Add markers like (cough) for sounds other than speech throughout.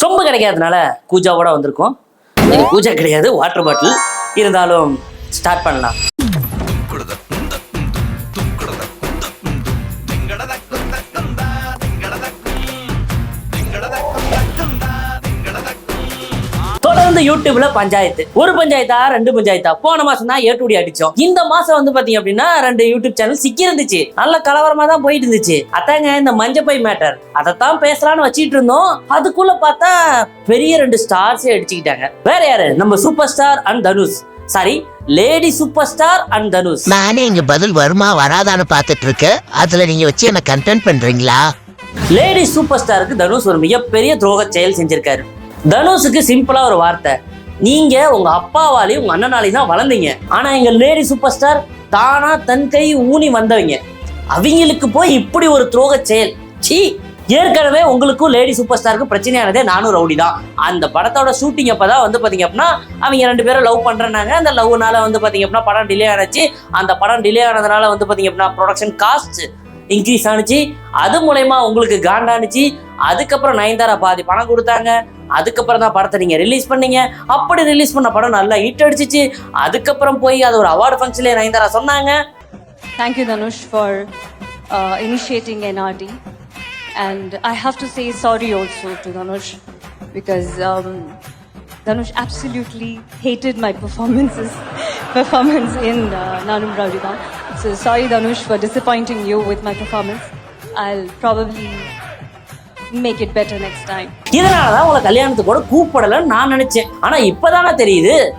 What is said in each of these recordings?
சொம்பு கிடைக்காதனால கூஜாவோட வந்திருக்கோம். இது கூஜா கிடையாது வாட்டர் பாட்டில் இருந்தாலும் ஸ்டார்ட் பண்ணலாம். தொடர்ந்து யூடியூப்ல பஞ்சாயத்து. ஒரு பஞ்சாயத்தா ரெண்டு பஞ்சாயத்தா? போன மாசம் தான் ஏட்டுடி அடிச்சோம். இந்த மாசம் வந்து பாத்தீங்க அப்படின்னா ரெண்டு யூடியூப் சேனல் சிக்கி இருந்துச்சு. நல்ல கலவரமா தான் போயிட்டு இருந்துச்சு. அதாங்க இந்த மஞ்சப்பை மேட்டர் அதைத்தான் பேசலாம்னு வச்சிட்டு இருந்தோம். அதுக்குள்ள பார்த்தா பெரிய ரெண்டு ஸ்டார்ஸே அடிச்சுக்கிட்டாங்க. வேற யாரு? நம்ம super star and Dhanush. Sorry lady super star and Dhanush. நானே இங்க பதில் வருமா வராதான்னு பார்த்துட்டு இருக்கேன். அதுல நீங்க வச்சு என்ன கண்டென்ட் பண்றீங்களா? லேடி சூப்பர் ஸ்டாருக்கு தனுஷ் ஒரு மிகப்பெரிய துரோக செயல் செஞ்சிருக்காரு. தனுஷுக்கு சிம்பிளா ஒரு வார்த்தை. நீங்க உங்க அப்பாவாலையும் உங்க அண்ணனாலையும் தான் வளர்ந்தீங்க. ஆனா எங்க லேடி சூப்பர் ஸ்டார் தானா தன் கை ஊனி வந்தவங்க. அவங்களுக்கு போய் இப்படி ஒரு துரோக செயல். சி ஏற்கனவே உங்களுக்கும் லேடி சூப்பர் ஸ்டாருக்கும் பிரச்சனையானதே நானும் ரவுடி தான். அந்த படத்தோட ஷூட்டிங் அப்போ தான் வந்து பார்த்தீங்க அப்படின்னா அவங்க ரெண்டு பேரும் லவ் பண்றேன்னாங்க. அந்த லவ்னால வந்து பார்த்தீங்க அப்படின்னா படம் டிலே ஆனச்சு. அந்த படம் டிலே ஆனதுனால வந்து பார்த்தீங்க அப்படின்னா ப்ரொடக்ஷன் காஸ்ட் இன்க்ரீஸ் ஆனிச்சு. அது மூலயமா உங்களுக்கு காண்டானுச்சு அதுக்கப்புறம் நயன்தாரா பாதி பணம் கொடுத்தாங்க. அதுக்கப்புறம் தான் படத்தை நீங்கள் ரிலீஸ் பண்ணீங்க. அப்படி ரிலீஸ் பண்ண படம் நல்லா ஹிட் அடிச்சிச்சு. அதுக்கப்புறம் போய் அது ஒரு அவார்டு ஃபங்க்ஷன்லேயே நயன்தாரா சொன்னாங்க. Thank you Dhanush for initiating N for and I NRD. To say sorry to say to Dhanush because Dhanush because um, Dhanush absolutely hated my performances, (laughs) performance uh, So sorry, Dhanush, for disappointing you with my performance. I'll probably make it better next time. இதனாலதான் உங்களை கல்யாணத்துக்கு கூட கூப்பிடலன்னு நான் நினைச்சேன். ஆனா இப்பதானே தெரியுது.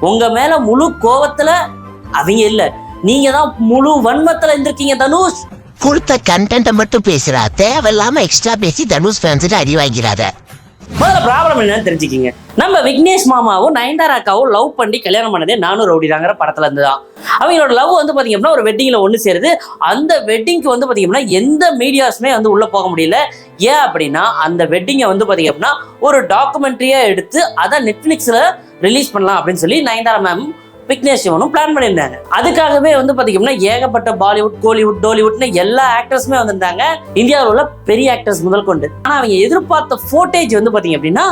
உங்க மேல முழு கோவத்துல அவங்க இல்ல. நீங்க தான் முழு வன்மத்துல இருந்திருக்கீங்க தனுஷ். கொடுத்த கண்டென்ட்டை மட்டும் பேசுறா. தேவையில்லாம எக்ஸ்ட்ரா பேசி தனுஷ் ஃபேன்ஸ்ட்டு அடி வாங்கிறாத முதல்ல ப்ராப்ளம் என்னன்னு தெரிஞ்சுக்கிங்க. நம்ம விக்னேஷ் மாமாவும் நயன்தாரா அக்காவும் லவ் பண்ணி கல்யாணம் பண்ணதே நானும் ரவுடிதாங்கிற படத்துல இருந்து தான் அவங்களோட லவ் வந்து பாத்தீங்க அப்படின்னா ஒரு வெட்டிங்ல ஒன்று சேருது. அந்த வெட்டிங்க்கு வந்து பாத்தீங்க அப்படின்னா எந்த மீடியாஸுமே வந்து உள்ள போக முடியல. ஏன் அப்படின்னா அந்த வெட்டிங்கை வந்து பாத்தீங்க அப்படின்னா ஒரு டாக்குமெண்ட்ரியா எடுத்து அதை நெட்ஃபிளிக்ஸ்ல ரிலீஸ் பண்ணலாம் அப்படின்னு சொல்லி நயன்தாரா மேம் விக்னேஷ் சிவனும் பிளான் பண்ணியிருந்தாங்க. அதுக்காகவே வந்து பாத்தீங்கன்னா ஏகப்பட்ட பாலிவுட் கோலிவுட் டோலிவுட்னு எல்லா ஆக்டர்ஸுமே வந்திருந்தாங்க. இந்தியாவில் உள்ள பெரிய ஆக்டர்ஸ் முதல் கொண்டு. ஆனா அவங்க எதிர்பார்த்த ஃபோட்டேஜ் வந்து பாத்தீங்க அப்படின்னா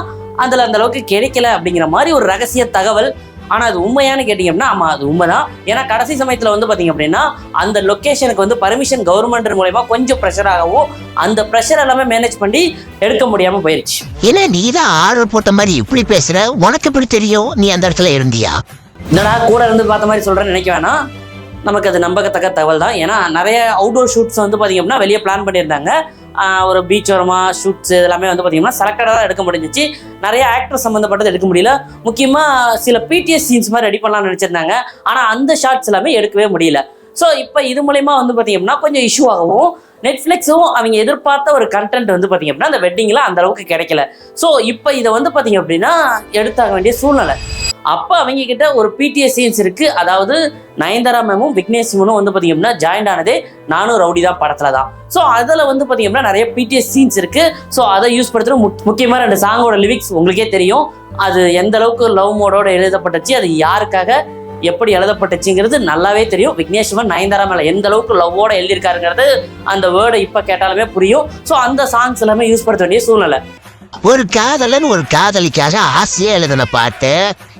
அதுல அந்த அளவுக்கு கிடைக்கல அப்படிங்கிற மாதிரி ஒரு ரகசிய தகவல். ஆனா அது உண்மையானு கேட்டிங்கன்னா ஆமா அது உண்மைதான். ஏன்னா கடைசி சமயத்துல வந்து பாத்தீங்க அப்படின்னா அந்த லொகேஷனுக்கு வந்து பர்மிஷன் கவர்மெண்ட் மூலயமா கொஞ்சம் ப்ரெஷர் ஆகவும் அந்த ப்ரெஷர் எல்லாமே மேனேஜ் பண்ணி எடுக்க முடியாம போயிருச்சு. ஏன்னா நீ தான் ஆர்டர் போட்ட மாதிரி இப்படி பேசுற? உனக்கு எப்படி தெரியும்? நீ அந்த இடத்துல இருந்தியா? என்னடா கூட இருந்து பார்த்த மாதிரி சொல்கிறேன்னு நினைக்க வேணாம். நமக்கு அது நம்பகத்தக்க தகவல் தான் ஏன்னா நிறைய அவுட்டோர் ஷூட்ஸ் வந்து பார்த்தீங்க அப்படின்னா வெளியே பிளான் பண்ணியிருந்தாங்க. ஒரு பீச் ஓரமாக ஷூட்ஸ் இதெல்லாமே வந்து பார்த்தீங்கன்னா செலக்டடாக தான் எடுக்க முடிஞ்சிச்சு. நிறைய ஆக்டர் சம்மந்தப்பட்டது எடுக்க முடியல. முக்கியமாக சில பிடிஎஸ் சீன்ஸ் மாதிரி ரெடி பண்ணலாம்னு நினச்சிருந்தாங்க. ஆனால் அந்த ஷார்ட்ஸ் எல்லாமே எடுக்கவே முடியல. ஸோ இப்போ இது மூலயமா வந்து பார்த்தீங்க அப்படின்னா கொஞ்சம் இஷ்யூ ஆகவும் நெட்ஃப்ளிக்ஸும் அவங்க எதிர்பார்த்த ஒரு கண்டென்ட் வந்து பார்த்தீங்க அப்படின்னா அந்த வெட்டிங்கில் அந்த அளவுக்கு கிடைக்கல. ஸோ இப்போ இதை வந்து பார்த்தீங்க அப்படின்னா எடுத்தாக வேண்டிய சூழ்நிலை. அப்போ அவங்க கிட்ட ஒரு பிடிஎஸ் சீன்ஸ் இருக்கு. அதாவது நயன்தாரா மேமும் விக்னேஷ் சிவனும் வந்து பார்த்தீங்க அப்படின்னா ஜாயின்ட் ஆனதே நானும் ரவுடி தான் படத்துல தான். ஸோ அதில் வந்து பார்த்தீங்க அப்படின்னா நிறைய பிடிஎஸ் சீன்ஸ் இருக்கு. ஸோ அதை யூஸ் படுத்துகிற முக்கியமாக ரெண்டு சாங்கோட லிரிக்ஸ் உங்களுக்கே தெரியும். அது எந்த அளவுக்கு லவ் மோடோட எழுதப்பட்டுச்சு அது யாருக்காக எப்படி எழுதப்பட்டுச்சுங்கிறது நல்லாவே தெரியும். விக்னேஷ்வன் நயன்தாரா மேல எந்த அளவுக்கு லவ்வோட எழுதியிருக்காருங்கிறது அந்த வேர்டை இப்போ கேட்டாலுமே புரியும். ஸோ அந்த சாங்ஸ் எல்லாமே யூஸ் படுத்த வேண்டிய சூழ்நிலை. ஒரு காதலன் ஒரு காதலிக்காக ஆசையா எழுதின பாட்டு.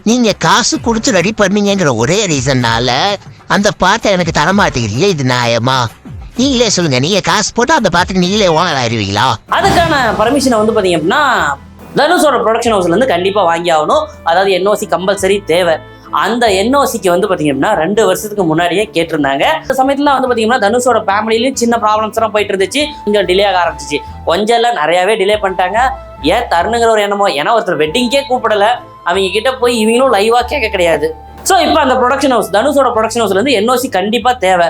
நீங்க காசு கொடுத்து ரெடி பண்ணீங்கங்கிற ஒரே ரீசன்னால அந்த பாட்டை எனக்கு தர இது நியாயமா? நீங்களே சொல்லுங்க. நீங்க காசு போட்டு அந்த பாட்டுக்கு நீங்களே ஓனர் ஆயிடுவீங்களா அதுக்கான பர்மிஷனை வந்து பார்த்தீங்க அப்படின்னா தனுஷோட ப்ரொடக்ஷன் ஹவுஸ்ல இருந்து கண்டிப்பாக வாங்கி ஆகணும். அதாவது என்ஓசி கம்பல்சரி தேவை. அந்த என்ஓசிக்கு வந்து பார்த்தீங்க அப்படின்னா ரெண்டு வருஷத்துக்கு முன்னாடியே கேட்டிருந்தாங்க. அந்த சமயத்துல வந்து பார்த்தீங்கன்னா தனுஷோட ஃபேமிலியிலையும் சின்ன ப்ராப்ளம்ஸ் எல்லாம் போயிட்டு இருந்துச்சு. கொஞ்சம் டிலே ஆக ஆரம்பிச்சிச்சு. கொஞ்சம் எல்லாம் நிறையாவே டிலே பண்ணிட்டாங்க. ஏன் தருணுங்கிற ஒரு எண்ணமோ? ஏன்னா ஒருத்தர் வெட்டிங்கே கூப்பிடல. அவங்க கிட்ட போய் இவங்களும் லைவா கேட்க கிடையாது. ஸோ இப்போ அந்த ப்ரொடக்ஷன் ஹவுஸ் தனுஷோட ப்ரொடக்ஷன் ஹவுஸ்ல இருந்து என்ஓசி கண்டிப்பா தேவை.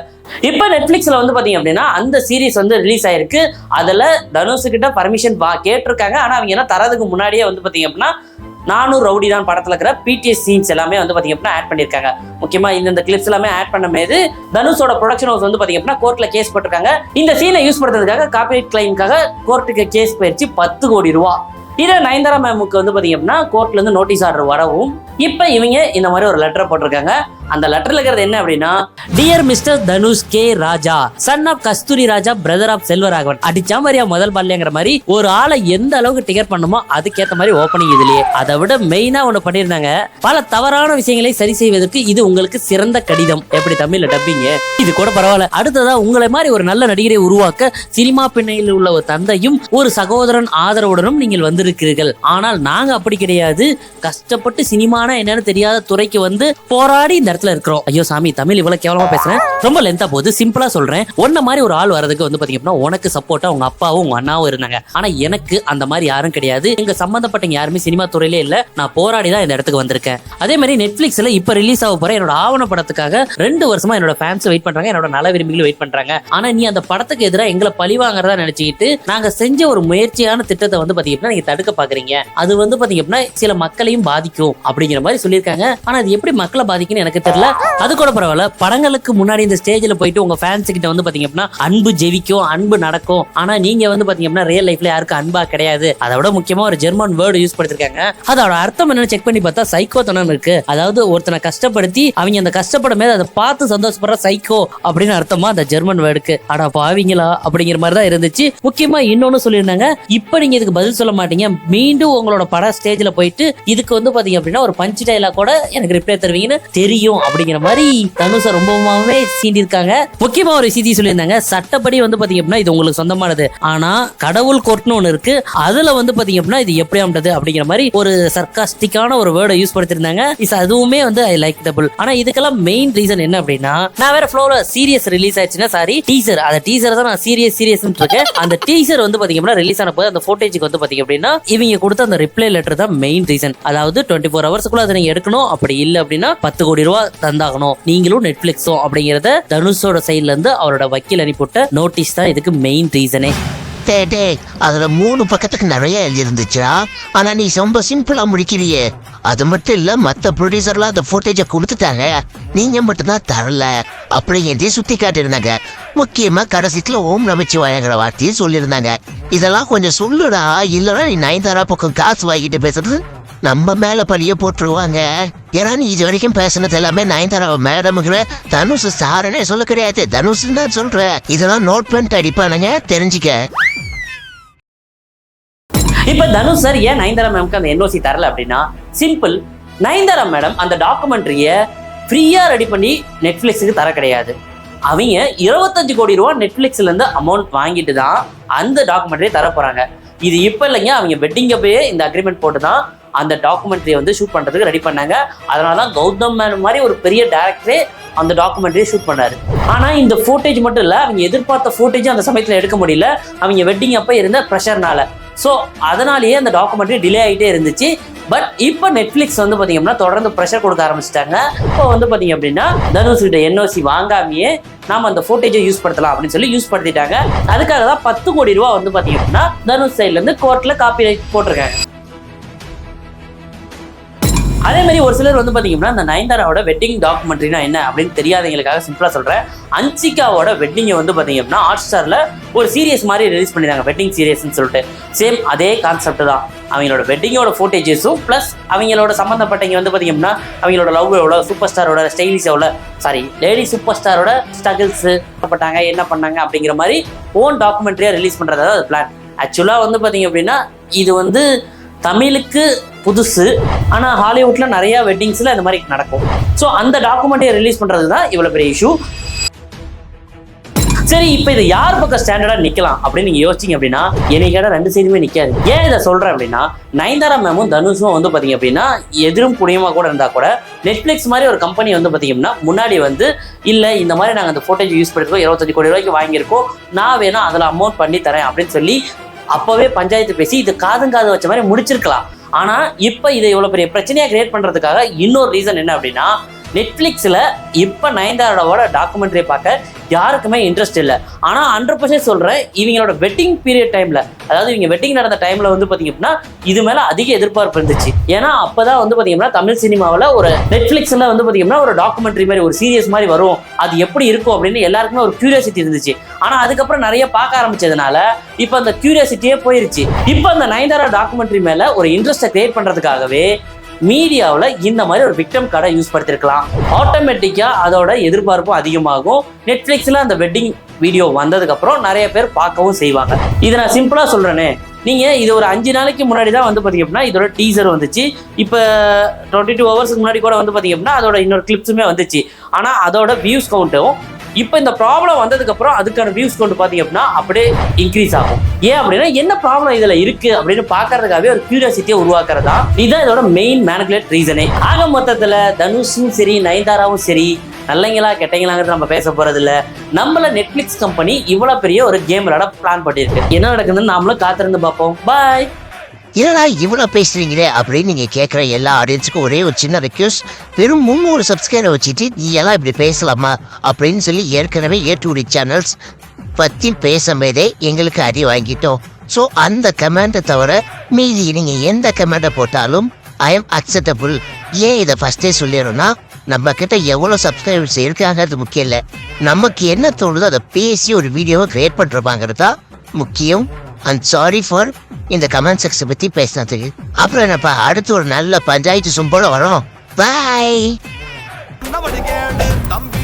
இப்போ நெட்ஃப்ளிக்ஸில் வந்து பாத்தீங்க அப்படின்னா அந்த சீரிஸ் வந்து ரிலீஸ் ஆயிருக்கு. அதுல தனுஷ் கிட்ட பர்மிஷன் பா கேட்டிருக்காங்க. ஆனா அவங்க என்ன தரதுக்கு முன்னாடியே வந்து பாத்தீங்க அப்படின்னா நானும் ரவுடி தான் படத்துல இருக்கிற பிடிஎஸ் சீன்ஸ் எல்லாமே வந்து பாத்தீங்க அப்படின்னா ஆட் பண்ணிருக்காங்க முக்கியமா இந்த கிளிப்ஸ் எல்லாமே ஆட் பண்ணும்போது தனுஷோட ப்ரொடக்ஷன் ஹவுஸ் வந்து பாத்தீங்க அப்படின்னா கோர்ட்ல கேஸ் போட்டிருக்காங்க. இந்த சீனை யூஸ் பண்றதுக்காக காப்பிரைட் கிளைமுக்காக கோர்ட்டுக்கு கேஸ் போயிடுச்சு பத்து கோடி ரூபா. இதே நயன்தாரா மேமுக்கு வந்து பார்த்தீங்க அப்படின்னா கோர்ட்லேருந்து நோட்டீஸ் ஆர்டர் வரவும் இப்போ இவங்க இந்த மாதிரி ஒரு லெட்டரை போட்டிருக்காங்க. அந்த லெட்டர்ல இருக்கிறது என்ன அப்படின்னா dear mister Dhanush K Raja son of Kasthuri Raja brother of Selvaraghavan அடிச்சா மாதிரியா முதல் பால்யங்கிற மாதிரி ஒரு ஆளை எந்த அளவுக்கு டிகர் பண்ணுமோ அதுக்கேற்ற மாதிரி ஓப்பனிங் இதுலயே. அதை விட மெயினா ஒண்ணு பண்ணியிருந்தாங்க. பல தவறான விஷயங்களை சரி செய்வதற்கு இது உங்களுக்கு சிறந்த கடிதம். எப்படி தமிழ்ல டப்பிங்க இது கூட பரவாயில்ல. அடுத்ததா உங்களை மாதிரி ஒரு நல்ல நடிகரை உருவாக்க சினிமா பின்னையில் உள்ள ஒரு தந்தையும் ஒரு சகோதரன் ஆதரவுடனும் நீங்கள் வந்திருக்கிறீர்கள். ஆனால் நாங்க அப்படி கிடையாது. கஷ்டப்பட்டு சினிமா சினிமானா என்னன்னு தெரியாத துறைக்கு வந்து போராடி இந்த இடத்துல இருக்கிறோம். ஐயோ சாமி தமிழ் இவ்வளவு கேவலமா பேசுறேன். ரொம்ப லென்த்தா போகுது. சிம்பிளா சொல்றேன். உன்ன மாதிரி ஒரு ஆள் வரதுக்கு வந்து பாத்தீங்கன்னா உனக்கு சப்போர்ட்டா உங்க அப்பாவும் உங்க அண்ணாவும் இருந்தாங்க. ஆனா எனக்கு அந்த மாதிரி யாரும் கிடையாது. எங்க சம்பந்தப்பட்டவங்க யாருமே சினிமா துறையிலே இல்ல. நான் போராடி தான் இந்த இடத்துக்கு வந்திருக்கேன். அதே மாதிரி நெட்ஃபிளிக்ஸ்ல இப்ப ரிலீஸ் ஆக போற என்னோட ஆவண படத்துக்காக ரெண்டு வருஷமா என்னோட ஃபேன்ஸ் வெயிட் பண்றாங்க. என்னோட நல விரும்பிகளும் வெயிட் பண்றாங்க. ஆனா நீ அந்த படத்துக்கு எதிராக எங்களை பழி வாங்குறதா நினைச்சுக்கிட்டு நாங்க செஞ்ச ஒரு முயற்சியான திட்டத்தை வந்து பாத்தீங்கன்னா அப்படின்னா நீங்க தடுக்க பாக்குறீங்க. அது வந்து பாத்தீங்கன்னா அப்படின்னா சில மக்களையும் பாதிக்கும். அப்படிங்கிற மாதிரி சொல்லியிருக்காங்க. ஆனா அது எப்படி மக்களை பாதிக்குன்னு எனக்கு தெரியல. அது கூட பரவாயில்ல. படங்களுக்கு முன்னாடி இந்த ஸ்டேஜ்ல போயிட்டு உங்க ஃபேன்ஸ் கிட்ட வந்து பாத்தீங்க அப்படின்னா அன்பு ஜெவிக்கும் அன்பு நடக்கும். ஆனா நீங்க வந்து பாத்தீங்க அப்படின்னா ரியல் லைஃப்ல யாருக்கும் அன்பா கிடையாது. அதை விட முக்கியமா ஒரு ஜெர்மன் வேர்டு யூஸ் படுத்திருக்காங்க. அதோட அர்த்தம் என்னன்னு செக் பண்ணி பார்த்தா சைக்கோத்தனம் இருக்கு. அதாவது ஒருத்தனை கஷ்டப்படுத்தி அவங்க அந்த கஷ்டப்படும் போது அதை பார்த்து சந்தோஷப்படுற சைக்கோ அப்படின்னு அர்த்தமா அந்த ஜெர்மன் வேர்டுக்கு ஆனா பாவிங்களா அப்படிங்கிற மாதிரி தான் இருந்துச்சு. முக்கியமா இன்னொன்னு சொல்லியிருந்தாங்க. இப்ப நீங்க இதுக்கு பதில் சொல்ல மாட்டீங்க. மீண்டும் உங்களோட பட ஸ்டேஜ்ல போயிட்டு இதுக்கு வந்து பாத்தீங்க அப்படின்னா ஒரு பஞ்ச் டைலாக் கூட எனக்கு ரிப்ளை தருவீங்கன்னு தெரியும் அப்படிங்கிற மாதிரி தனுஷை ரொம்பவுமே சீண்டிருக்காங்க முக்கியமா ஒரு விஷயத்தையும் சொல்லியிருந்தாங்க. சட்டப்படி வந்து பாத்தீங்க அப்படின்னா இது உங்களுக்கு சொந்தமானது. ஆனா கடவுள் கோர்ட்னு ஒண்ணு இருக்கு. அதுல வந்து பாத்தீங்க அப்படின்னா இது எப்படி ஆண்டது அப்படிங்கிற மாதிரி ஒரு சர்க்காஸ்டிக்கான ஒரு வேர்டை யூஸ் படுத்திருந்தாங்க. இஸ் அதுவுமே வந்து ஐ லைக் டபுள் ஆனா இதுக்கெல்லாம் மெயின் ரீசன் என்ன அப்படின்னா நான் வேற ஃப்ளோல சீரியஸ் ரிலீஸ் ஆயிடுச்சுன்னா சாரி டீசர் அந்த டீசர் தான் நான் சீரியஸ் சீரியஸ் இருக்கேன் அந்த டீசர் வந்து பாத்தீங்க அப்படின்னா ரிலீஸ் ஆன போது அந்த ஃபோட்டேஜுக்கு வந்து பாத்தீங்க அப்படின்னா இவங்க கொடுத்த அந்த ரிப்ளை லெட்டர் தான் மெயின் ரீசன் அதாவது டுவெண்ட்டி ஃபோர் ஹவர்ஸ் ஹவர்ஸ்க்குள்ள அதை நீங்க எடுக்கணும். அப்படி இல்லை அப்படின்னா பத்து கோடி ரூபா தந்தாகணும். நீங்களும் நெட்ஃபிளிக்ஸும் அப்படிங்கறத தனுஷோட சைட்ல இருந்து அவரோட வக்கீல் அனுப்பிவிட்ட நோட்டீஸ் தான் இதுக்கு மெயின் ரீசனே டே டே அதுல மூணு பக்கத்துக்கு நிறைய எழுதிருந்துச்சா ஆனா நீ ரொம்ப சிம்பிளா முடிக்கிறியே. அது மட்டும் இல்ல மத்த ப்ரொடியூசர்லாம் அந்த ஃபுட்டேஜை கொடுத்துட்டாங்க. நீங்க மட்டும்தான் தரல. அப்படிங்கிறதே சுத்தி காட்டியிருந்தாங்க. முக்கியமா கடைசித்துல ஓம் நமச்சிவாயங்கிற வார்த்தையை சொல்லியிருந்தாங்க. இதெல்லாம் கொஞ்சம் சொல்லுடா. இல்லைன்னா நீ நயன்தாரா பக்கம் காசு வாங்கிட்டு பேசுறது? நம்ம மேல பழிய போட்டுருவாங்க. ஏன்னா நீ இது வரைக்கும் பேசுனது எல்லாமே நயன்தாரா மேடமுங்கிற தனுஷ் சாருன்னே சொல்ல கிடையாது. தனுஷ் தான் சொல்றேன் இதெல்லாம் நோட் பண்ணிட்டு அடிப்பானுங்க தெரிஞ்சுக்க. இப்ப தனுஷ் சார் ஏன் நயன்தாரா மேம்க்கு அந்த என்ஓசி தரல அப்படின்னா சிம்பிள் நயன்தாரா மேடம் அந்த டாக்குமெண்ட்ரிய ஃப்ரீயா ரெடி பண்ணி நெட்ஃபிளிக்ஸுக்கு தர கிடையாது. அவங்க இருபத்தஞ்சு கோடி ரூபா நெட்ஃபிளிக்ஸ்ல இருந்து அமௌண்ட் வாங்கிட்டு தான் அந்த டாக்குமெண்ட்ரியை தர போறாங்க. இது இப்ப இல்லைங்க அவங்க வெட்டிங்க போய் இந்த அக்ரிமெண்ட் போட்டு தான் அந்த டாக்குமெண்ட்ரியை வந்து ஷூட் பண்ணுறதுக்கு ரெடி பண்ணாங்க. அதனால தான் கௌதம் மேனன் மாதிரி ஒரு பெரிய டேரக்டரே அந்த டாக்குமெண்ட்ரியை ஷூட் பண்ணாரு. ஆனால் இந்த ஃபோட்டேஜ் மட்டும் இல்லை அவங்க எதிர்பார்த்த ஃபோட்டேஜும் அந்த சமயத்தில் எடுக்க முடியல. அவங்க வெட்டிங் அப்போ இருந்த ப்ரெஷர்னால ஸோ அதனாலேயே அந்த டாக்குமெண்ட்ரி டிலே ஆகிட்டே இருந்துச்சு. பட் இப்போ நெட்ஃப்ளிக்ஸ் வந்து பார்த்தீங்கன்னா தொடர்ந்து ப்ரெஷர் கொடுக்க ஆரம்பிச்சிட்டாங்க. இப்போ வந்து பார்த்தீங்க அப்படின்னா தனுஷ் கிட்ட என்ஓசி வாங்காமையே நாம அந்த ஃபோட்டேஜை யூஸ் படுத்தலாம் அப்படின்னு சொல்லி யூஸ் படுத்திட்டாங்க. அதுக்காக தான் பத்து கோடி ரூபா வந்து பார்த்தீங்க அப்படின்னா தனுஷ் சைட்லேருந்து கோர்ட்டில் காப்பி ரைட் போட்டிருக்காங்க. அதே மாதிரி ஒரு சிலர் வந்து பாத்தீங்கன்னா இந்த நயன்தாராவோட வெட்டிங் டாக்குமெண்ட்ரினா என்ன அப்படின்னு தெரியாதவங்களுக்காக சிம்பிளா சொல்றேன். அன்சிகாவோட வெட்டிங்கை வந்து பார்த்தீங்க அப்படின்னா ஹாட் ஸ்டார்ல ஒரு சீரியஸ் மாதிரி ரிலீஸ் பண்ணிருந்தாங்க வெட்டிங் சீரியஸ்னு சொல்லிட்டு. சேம் அதே கான்செப்ட் தான். அவங்களோட வெட்டிங்கோட ஃபோட்டேஜஸும் ப்ளஸ் அவங்களோட சம்மந்தப்பட்டவங்க வந்து பாத்தீங்க அப்படின்னா அவங்களோட லவ் எவ்வளோ சூப்பர் ஸ்டாரோட ஸ்டைலிஷ் எவ்வளோ சாரி லேடி சூப்பர் ஸ்டாரோட ஸ்ட்ரகிள்ஸ் பட்டாங்க என்ன பண்ணாங்க அப்படிங்கிற மாதிரி ஓன் டாக்குமெண்ட்ரியா ரிலீஸ் பண்றதா அது பிளான் ஆக்சுவலாக வந்து பாத்தீங்க அப்படின்னா இது வந்து தமிழுக்கு புதுசு. ஆனால் ஹாலிவுட்டில் நிறையா வெட்டிங்ஸில் இந்த மாதிரி நடக்கும். ஸோ அந்த டாக்குமெண்ட்டை ரிலீஸ் பண்ணுறது தான் இவ்வளோ பெரிய இஷ்யூ சரி இப்போ இது யார் பக்கம் ஸ்டாண்டர்டாக நிற்கலாம் அப்படின்னு நீங்கள் யோசிச்சீங்க அப்படின்னா என்னைக்கான ரெண்டு சைடுமே நிற்காது ஏன் இதை சொல்கிறேன் அப்படின்னா நயன்தாரா மேமும் தனுஷும் வந்து பார்த்தீங்க அப்படின்னா எதிரும் புனியமாக கூட இருந்தால் கூட நெட்ஃப்ளிக்ஸ் மாதிரி ஒரு கம்பெனி வந்து பார்த்தீங்கன்னா முன்னாடி வந்து இல்லை இந்த மாதிரி நாங்கள் அந்த ஃபோட்டேஜ் யூஸ் பண்ணியிருக்கோம் இருபத்தஞ்சு கோடி ரூபாய்க்கு வாங்கியிருக்கோம் நான் வேணால் அதில் அமௌண்ட் பண்ணி தரேன் அப்படின்னு சொல்லி அப்போவே பஞ்சாயத்து பேசி இது காதும் காது வச்ச மாதிரி முடிச்சிருக்கலாம். ஆனா இப்ப இதை இவ்வளோ பெரிய பிரச்சனையாக கிரியேட் பண்றதுக்காக இன்னொரு ரீசன் என்ன அப்படின்னா நெட்ஃப்ளிக்ஸில் இப்போ நயன்தாரோட டாக்குமெண்ட்ரி பார்க்க யாருக்குமே இன்ட்ரெஸ்ட் இல்லை. ஆனால் ஹண்ட்ரட் பர்சன்ட் சொல்கிறேன் இவங்களோட வெட்டிங் பீரியட் டைமில் அதாவது இவங்க வெட்டிங் நடந்த டைமில் வந்து பார்த்தீங்க அப்படின்னா இது மேலே அதிக எதிர்பார்ப்பு இருந்துச்சு. ஏன்னா அப்போ தான் வந்து பார்த்தீங்கன்னா தமிழ் சினிமாவில் ஒரு நெட்ஃப்ளிக்ஸில் வந்து பார்த்தீங்கன்னா ஒரு டாக்குமெண்ட்ரி மாதிரி ஒரு சீரியஸ் மாதிரி வரும். அது எப்படி இருக்கும் அப்படின்னு எல்லாருக்குமே ஒரு க்யூரியாசிட்டி இருந்துச்சு. ஆனால் அதுக்கப்புறம் நிறைய பார்க்க ஆரம்பிச்சதுனால இப்போ அந்த க்யூரியாசிட்டியே போயிருச்சு. இப்போ அந்த நயன்தாரா டாக்குமெண்ட்ரி மேலே ஒரு இன்ட்ரெஸ்ட்டை கிரியேட் பண்ணுறதுக்காகவே மீடியாவில் இந்த மாதிரி ஒரு விக்டம் கார்டை யூஸ் படுத்திருக்கலாம். ஆட்டோமேட்டிக்காக அதோட எதிர்பார்ப்பும் அதிகமாகும். நெட்ஃப்ளிக்ஸில் அந்த வெட்டிங் வீடியோ வந்ததுக்கப்புறம் நிறைய பேர் பார்க்கவும் செய்வாங்க. இதை நான் சிம்பிளாக சொல்கிறேனே நீங்கள் இது ஒரு அஞ்சு நாளைக்கு முன்னாடி தான் வந்து பார்த்தீங்க அப்படின்னா இதோட டீசர் வந்துச்சு. இப்போ டுவெண்ட்டி டூ ஹவர்ஸ்க்கு முன்னாடி கூட வந்து பார்த்தீங்க அப்படின்னா அதோட இன்னொரு கிளிப்ஸுமே வந்துச்சு. ஆனால் அதோட வியூஸ் கவுண்ட்டும் இப்போ இந்த ப்ராப்ளம் வந்ததுக்கப்புறம் அதுக்கான வியூஸ் கொண்டு பார்த்தீங்க அப்படின்னா அப்படியே இன்க்ரீஸ் ஆகும். ஏன் அப்படின்னா என்ன ப்ராப்ளம் இதில் இருக்கு அப்படின்னு பார்க்கறதுக்காகவே ஒரு கியூரியாசிட்டியை உருவாக்குறதா? இதுதான் இதோட மெயின் மேனிகுலேட் ரீசனே ஆக மொத்தத்தில் தனுஷும் சரி நயன்தாராவும் சரி நல்லங்களா கெட்டங்களாங்கிறது நம்ம பேச போறது இல்ல. நம்மள நெட்ஃபிளிக்ஸ் கம்பெனி இவ்வளவு பெரிய ஒரு கேம் விளையாட பிளான் பண்ணியிருக்கு. என்ன நடக்குதுன்னு நாமளும் காத்திருந்து பார்ப்போம். பாய் என்னடா இவ்வளோ பேசுகிறீங்களே அப்படின்னு நீங்கள் கேட்குற எல்லா ஆடியன்ஸுக்கும் ஒரே ஒரு சின்ன ரெக்யூஸ் வெறும் முந்நூறு சப்ஸ்கிரைபர் வச்சுட்டு நீ எல்லாம் இப்படி பேசலாமா அப்படின்னு சொல்லி ஏற்கனவே ஏற்றுடி சேனல்ஸ் பற்றி பேசும்போதே எங்களுக்கு அடி வாங்கிட்டோம். ஸோ அந்த கமெண்ட்டை தவிர மீதி நீங்கள் எந்த கமெண்ட்டை போட்டாலும் ஐ எம் அக்செப்டபுள் ஏன் இதை ஃபஸ்ட்டே சொல்லிடணும்னா நம்ம கிட்ட எவ்வளோ சப்ஸ்கிரைபர்ஸ் இருக்காங்கிறது முக்கியம் இல்லை. நமக்கு என்ன தோணுதோ அதை பேசி ஒரு வீடியோவை கிரியேட் பண்ணுறப்பாங்கிறது தான் முக்கியம். அண்ட் சாரி ஃபார் இந்த கமெண்ட் செக்ஷன் பற்றி பேசினதுக்கு. அப்புறம் என்னப்பா அடுத்து ஒரு நல்ல பஞ்சாயத்து சும்போட வரும். பாய் தம்பி.